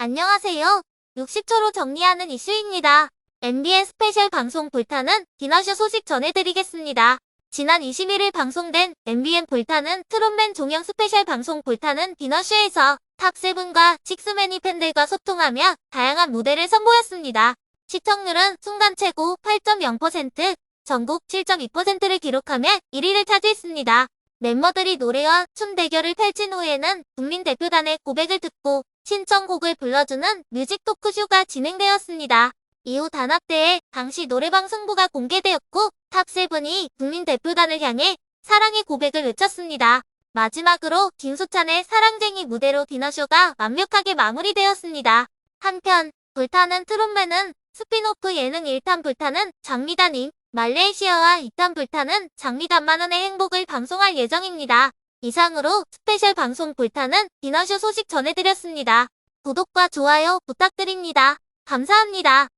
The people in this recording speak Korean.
안녕하세요. 60초로 정리하는 이슈입니다. MBN 스페셜 방송 불타는 디너쇼 소식 전해드리겠습니다. 지난 21일 방송된 MBN 불타는 트롯맨 종영 스페셜 방송 불타는 디너쇼에서 탑세븐과 식스맨이 팬들과 소통하며 다양한 무대를 선보였습니다. 시청률은 순간 최고 8.0%, 전국 7.2%를 기록하며 1위를 차지했습니다. 멤버들이 노래와 춤 대결을 펼친 후에는 국민 대표단의 고백을 듣고 신청곡을 불러주는 뮤직 토크쇼가 진행되었습니다. 이후 단합대회 당시 노래방 승부가 공개되었고 탑세븐이 국민 대표단을 향해 사랑의 고백을 외쳤습니다. 마지막으로 김수찬의 사랑쟁이 무대로 디너쇼가 완벽하게 마무리되었습니다. 한편 불타는 트롯맨은 스피노프 예능 1탄 불타는 장미단임, 말레이시아와 2탄 불타는 장미단만원의 행복을 방송할 예정입니다. 이상으로 스페셜 방송 불타는 디너쇼 소식 전해드렸습니다. 구독과 좋아요 부탁드립니다. 감사합니다.